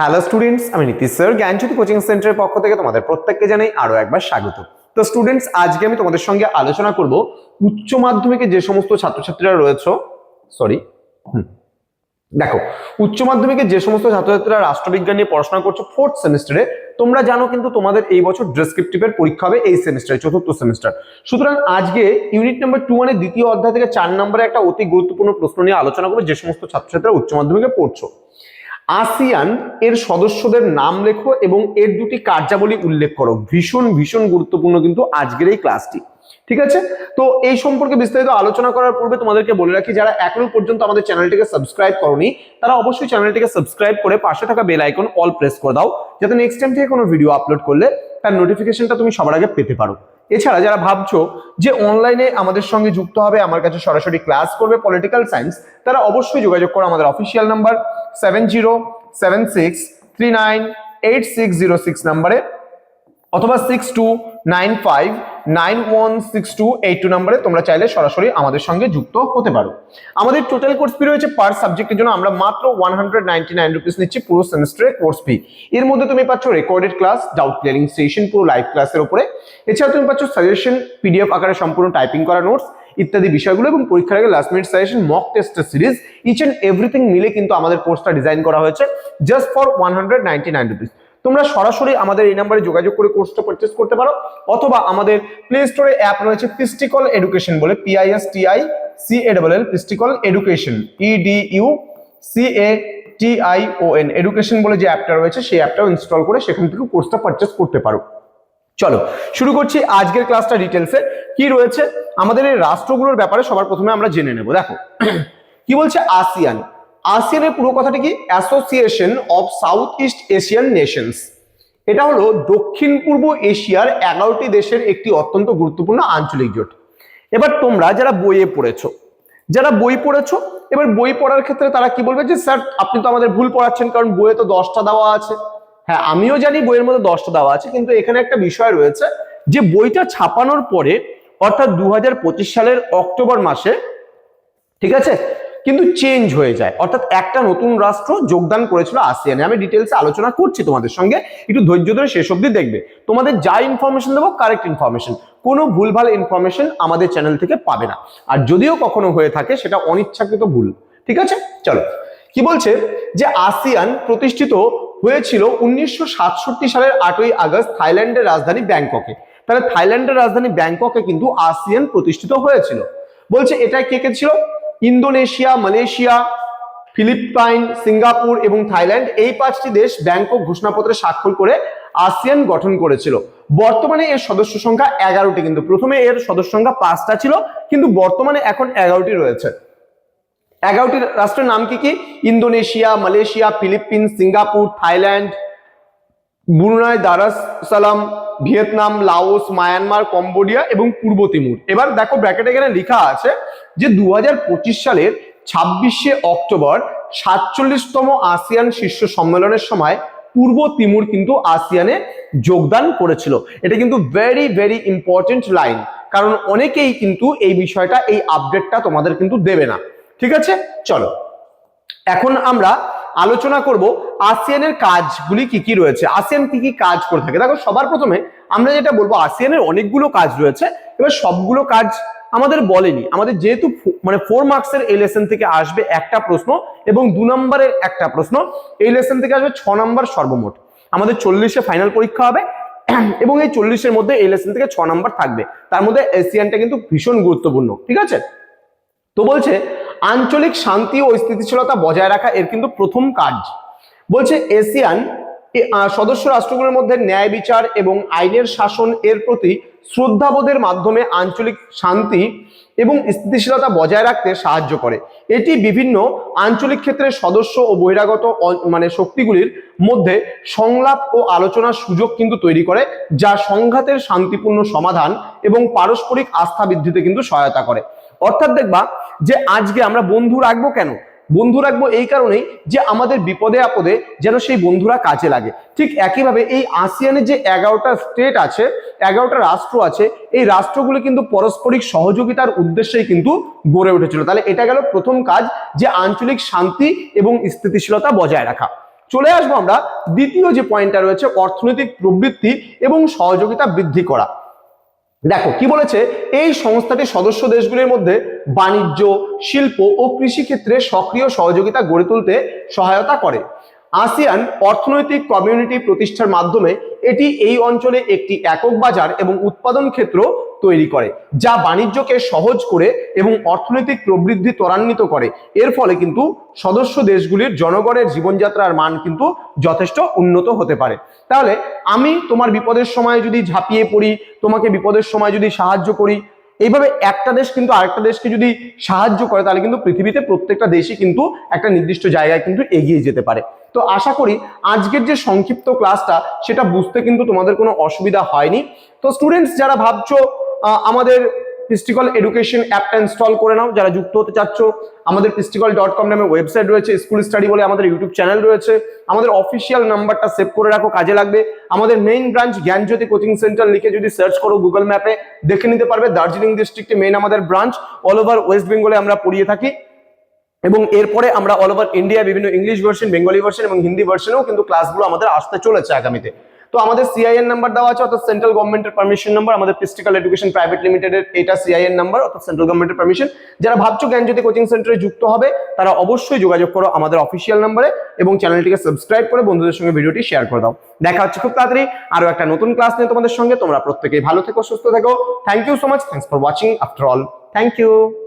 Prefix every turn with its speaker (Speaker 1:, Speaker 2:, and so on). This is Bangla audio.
Speaker 1: হ্যালো স্টুডেন্টস আমি নীতিশ স্যার, জ্ঞানজ্যোতি কোচিং সেন্টারের পক্ষ থেকে তোমাদের প্রত্যেককে জানাই আরও একবার স্বাগত। তো স্টুডেন্টস আজকে আমি তোমাদের সঙ্গে আলোচনা করব উচ্চ মাধ্যমিকে যে সমস্ত ছাত্রছাত্রীরা রয়েছে সরি দেখো, উচ্চ মাধ্যমিকে যে সমস্ত ছাত্রছাত্রীরা রাষ্ট্রবিজ্ঞান নিয়ে পড়াশোনা করছ ফোর্থ সেমিস্টারে তোমরা জানো কিন্তু তোমাদের এই বছর ডেসক্রিপটিভের পরীক্ষা হবে এই সেমিস্টারে চতুর্থ সেমিস্টার সুতরাং আজকে ইউনিট নাম্বার টু মানে দ্বিতীয় অধ্যায় থেকে চার নম্বরে একটা অতি গুরুত্বপূর্ণ প্রশ্ন নিয়ে আলোচনা করব যে সমস্ত ছাত্রছাত্রীরা উচ্চ মাধ্যমিকে পড়ছো। আসিয়ান এর সদস্যদের নাম লেখো এবং এর দুটি কার্যাবলী উল্লেখ করো। ভীষণ ভীষণ গুরুত্বপূর্ণ কিন্তু আজকের এই ক্লাসটি। ঠিক আছে? তো এই সম্পর্কে বিস্তারিত আলোচনা করার পূর্বে তোমাদেরকে বলে রাখি, যারা এখনও পর্যন্ত আমাদের চ্যানেলটিকে সাবস্ক্রাইব করনি, তারা অবশ্যই চ্যানেলটিকে সাবস্ক্রাইব করে পাশে থাকা বেল আইকন অল প্রেস করে দাও, যাতে নেক্সট টাইম থেকে কোনো ভিডিও আপলোড করলে তার নোটিফিকেশনটা তুমি সবার আগে পেতে পারো। এছাড়া যারা ভাবছ যে অনলাইনে আমাদের সঙ্গে যুক্ত হবে, আমার কাছে সরাসরি ক্লাস করবে পলিটিক্যাল সায়েন্স তারা অবশ্যই যোগাযোগ করো আমাদের official number seven zero seven six three nine eight six zero six নাম্বারে অথবা six two nine five nine one six two eight two নাম্বারে তোমরা চাইলে সরাসরি আমাদের সঙ্গে যুক্ত হতে পারো। আমাদের টোটাল কোর্স ফি রয়েছে পার সাবজেক্টের জন্য আমরা মাত্র one hundred ninety nine rupees নিচ্ছি পুরো সেমিস্টারের কোর্স ফি এর মধ্যে তুমি পাচ্ছ recorded class doubt clearing session পুরো লাইভ ক্লাসের উপরে। এছাড়া তুমি পাচ্ছ সাজেশন পিডিএফ আকারে সম্পূর্ণ টাইপিং করা নোটস ইত্যাদি বিষয়গুলো এবং পরীক্ষার আগে লাস্ট মিনিট সাজেশন মক টেস্টের সিরিজ ইচ এন্ড এভরিথিং মিলে কিন্তু আমাদের কোর্সটা ডিজাইন করা হয়েছে just for one hundred ninety nine rupees তোমরা সরাসরি আমাদের এই নাম্বারে যোগাযোগ করে কোর্সটা পারচেস করতে পারো, অথবা আমাদের প্লে স্টোরে অ্যাপ রয়েছে পিস্টিকল এডুকেশন বলে P I S T I C A double L pistical education E D U C A T I O N education বলে যে অ্যাপটা রয়েছে, সেই অ্যাপটাও ইনস্টল করে সেখান থেকে কোর্সটা পারচেস করতে পারো। চলো, শুরু করছি আজকের ক্লাসটা ডিটেলসে কি রয়েছে? আমাদের এই রাষ্ট্রগুলোর ব্যাপারে সবার প্রথমে আমরা জেনে নেব। দেখো, কি বলছে আসিয়ান আসিয়ানের পুরো কথাটি কি? Association of Southeast Asian Nations এটা হলো দক্ষিণ পূর্ব এশিয়ার এগারোটি দেশের একটি অত্যন্ত গুরুত্বপূর্ণ আঞ্চলিক জোট। এবার তোমরা যারা বইয়ে পড়েছো, যারা বই পড়েছো, এবার বই পড়ার ক্ষেত্রে তারা কি বলবে যে, স্যার, আপনি তো আমাদের ভুল পড়াচ্ছেন, কারণ বইয়ে তো দশটা দেওয়া আছে। হ্যাঁ আমিও জানি বইয়ের মধ্যে দশটা দেওয়া আছে, কিন্তু এখানে একটা বিষয় রয়েছে যে, বইটা ছাপানোর পরে, অর্থাৎ দু হাজার পঁচিশ সালের অক্টোবর মাসে, ঠিক আছে? কিন্তু চেঞ্জ হয়ে যায়। অর্থাৎ একটা নতুন রাষ্ট্র যোগদান করেছিল আসিয়ানে আমি ডিটেলসে আলোচনা করছি তোমাদের সঙ্গে। একটু ধৈর্য ধরে শেষ অব্দি দেখবে। তোমাদের যা ইনফরমেশন দেবো কারেক্ট ইনফরমেশন কোনো ভুলভাল ইনফরমেশন আমাদের চ্যানেল থেকে পাবে না। আর যদিও কখনো হয়ে থাকে, সেটা অনিচ্ছাকৃত ভুল। ঠিক আছে? চলো। কি বলছে? যে আসিয়ান প্রতিষ্ঠিত হয়েছিল উনিশশো সাতষট্টি সালের আটই আগস্ট থাইল্যান্ডের রাজধানী ব্যাংককে। তাহলে থাইল্যান্ডের রাজধানী ব্যাংককে কিন্তু আসিয়ান প্রতিষ্ঠিত হয়েছিল। বলছে এটা কে কে ছিল? ইন্দোনেশিয়া, মালয়েশিয়া, ফিলিপাইন, সিঙ্গাপুর এবং থাইল্যান্ড এই পাঁচটি দেশ ব্যাংকক ঘোষণাপত্রে স্বাক্ষর করে আসিয়ান গঠন করেছিল। বর্তমানে এর সদস্য সংখ্যা এগারোটি কিন্তু প্রথমে এর সদস্য সংখ্যা পাঁচটা ছিল, কিন্তু বর্তমানে এখন এগারোটি রয়েছে। এগারোটি রাষ্ট্রের নাম কি কি? Indonesia, Malaysia, Philippine, Singapore, Thailand Brunei Darussalam, Vietnam, Laos, Myanmar, Cambodia এবং পূর্ব তিমুর। এবার দেখো ব্র্যাকেটে এখানে লেখা আছে যে দুহাজার পঁচিশ সালের ছাব্বিশে অক্টোবর সাতচল্লিশতম আসিয়ান শীর্ষ সম্মেলনের সময় পূর্ব তিমুর কিন্তু আসিয়ানে যোগদান করেছিল। এটা কিন্তু ভেরি ভেরি ইম্পর্টেন্ট লাইন কারণ অনেকেই কিন্তু এই বিষয়টা, এই আপডেটটা তোমাদের কিন্তু দেবে না। ঠিক আছে? চলো। এখন আমরা আলোচনা করব আসিয়ানের কাজগুলি কি কি রয়েছে। আসিয়ান কি কি কাজ করে থাকে? দেখো, সবার প্রথমে আমরা যেটা বলব, আসিয়ানের অনেকগুলো কাজ রয়েছে। এবার সবগুলো কাজ আমাদের বলেনি। আমাদের যেহেতু মানে ফোর মার্কসের এই লেসন থেকে আসবে একটা প্রশ্ন এবং দু নম্বরের একটা প্রশ্ন। এই লেসন থেকে আসবে ছ নম্বর সর্বমোট। আমাদের চল্লিশে ফাইনাল পরীক্ষা হবে এবং এই চল্লিশের মধ্যে এই লেসন থেকে ছ নম্বর থাকবে। তার মধ্যে এশিয়ানটা কিন্তু ভীষণ গুরুত্বপূর্ণ, ঠিক আছে? তো বলছে আঞ্চলিক শান্তি ও স্থিতিশীলতা বজায় রাখা এর কিন্তু প্রথম কাজ বলছে এশিয়ান সদস্য রাষ্ট্রগুলোর মধ্যে ন্যায় বিচার এবং আইনের শাসন এর প্রতি শ্রদ্ধাবোধের মাধ্যমে আঞ্চলিক শান্তি এবং স্থিতিশীলতা বজায় রাখতে সাহায্য করে। এটি বিভিন্ন আঞ্চলিক ক্ষেত্রে সদস্য ও বহিরাগত মানে শক্তিগুলির মধ্যে সংলাপ ও আলোচনার সুযোগ কিন্তু তৈরি করে, যা সংঘাতের শান্তিপূর্ণ সমাধান এবং পারস্পরিক আস্থা বৃদ্ধিতে কিন্তু সহায়তা করে। অর্থাৎ দেখবা যে আজকে আমরা বন্ধু রাখব কেন? বন্ধু রাখব এই কারণেই যে আমাদের বিপদে আপদে যেন সেই বন্ধুরা কাজে লাগে। ঠিক একইভাবে এই আসিয়ানের যে এগারোটা স্টেট আছে, এগারোটা রাষ্ট্র আছে, এই রাষ্ট্রগুলো কিন্তু পারস্পরিক সহযোগিতার উদ্দেশ্যেই কিন্তু গড়ে উঠেছিল। তাহলে এটা গেল প্রথম কাজ, যে আঞ্চলিক শান্তি এবং স্থিতিশীলতা বজায় রাখা। চলে আসব আমরা দ্বিতীয় যে পয়েন্টটা রয়েছে, অর্থনৈতিক প্রবৃত্তি এবং সহযোগিতা বৃদ্ধি করা। দেখো, কি বলেছে? এই সংস্থাটির সদস্য দেশগুলির মধ্যে বাণিজ্য, শিল্প ও কৃষি ক্ষেত্রে সক্রিয় সহযোগিতা গড়ে তুলতে সহায়তা করে। আসিয়ান অর্থনৈতিক কমিউনিটি প্রতিষ্ঠার মাধ্যমে এটি এই অঞ্চলে একটি একক বাজার এবং উৎপাদন ক্ষেত্র তৈরি করে, যা বাণিজ্যকে সহজ করে এবং অর্থনৈতিক প্রবৃদ্ধি ত্বরান্বিত করে। এর ফলে কিন্তু সদস্য দেশগুলির জনগণের জীবনযাত্রার মান কিন্তু যথেষ্ট উন্নত হতে পারে। তাহলে আমি তোমার বিপদের সময় যদি ঝাঁপিয়ে পড়ি, তোমাকে বিপদের সময় যদি সাহায্য করি, এইভাবে একটা দেশ কিন্তু আরেকটা দেশকে যদি সাহায্য করে, তাহলে কিন্তু পৃথিবীতে প্রত্যেকটা দেশই কিন্তু একটা নির্দিষ্ট জায়গায় কিন্তু এগিয়ে যেতে পারে। তো আশা করি আজকের যে সংক্ষিপ্ত ক্লাসটা, সেটা বুঝতে কিন্তু তোমাদের কোনো অসুবিধা হয়নি। তো স্টুডেন্টস যারা ভাবছ আমাদের পিস্টিকল এডুকেশন অ্যাপটা ইনস্টল করে নাও, যারা যুক্ত হতে চাচ্ছ, আমাদের পিস্টিকল ডট কম নামে ওয়েবসাইট রয়েছে স্কুল স্টাডি বলে আমাদের ইউটিউব চ্যানেল রয়েছে, আমাদের অফিসিয়াল নাম্বারটা সেভ করে রাখো, কাজে লাগবে। আমাদের main branch Gyanjyoti coaching centre লিখে যদি সার্চ করো গুগল ম্যাপে দেখে নিতে পারবে দার্জিলিং ডিস্ট্রিক্টে মেইন আমাদের ব্রাঞ্চ অল ওভার ওয়েস্ট বেঙ্গলে আমরা পড়িয়ে থাকি। এবং এরপরে আমরা অল ওভার ইন্ডিয়া বিভিন্ন ইংলিশ ভার্সন বেঙ্গলি ভার্সন এবং হিন্দি ভার্সনেও কিন্তু ক্লাসগুলো আমাদের আসতে চলেছে আগামীতে। তো আমাদের সিআইএন নাম্বার দেওয়া আছে, অর্থাৎ সেন্ট্রাল গভর্নমেন্টের পারমিশন নাম্বার আমাদের পিস্টিক্যাল এডুকেশন প্রাইভেট লিমিটেডের এটা সিআইএন নাম্বার অর্থাৎ সেন্ট্রাল গভর্নমেন্টের পারমিশন যারা ভাবছ জ্ঞানজ্যোতি কোচিং সেন্টারে যুক্ত হবে, তারা অবশ্যই যোগাযোগ করো আমাদের অফিসিয়াল নাম্বারে এবং চ্যানেলটিকে সাবস্ক্রাইব করে বন্ধুদের সঙ্গে ভিডিওটি শেয়ার করে দাও। দেখা হচ্ছে খুব তাড়াতাড়ি আরও একটা নতুন ক্লাস নিয়ে তোমাদের সঙ্গে। তোমরা প্রত্যেকেই ভালো থেকো, সুস্থ থেকো। Thank you so much thanks for watching after all thank you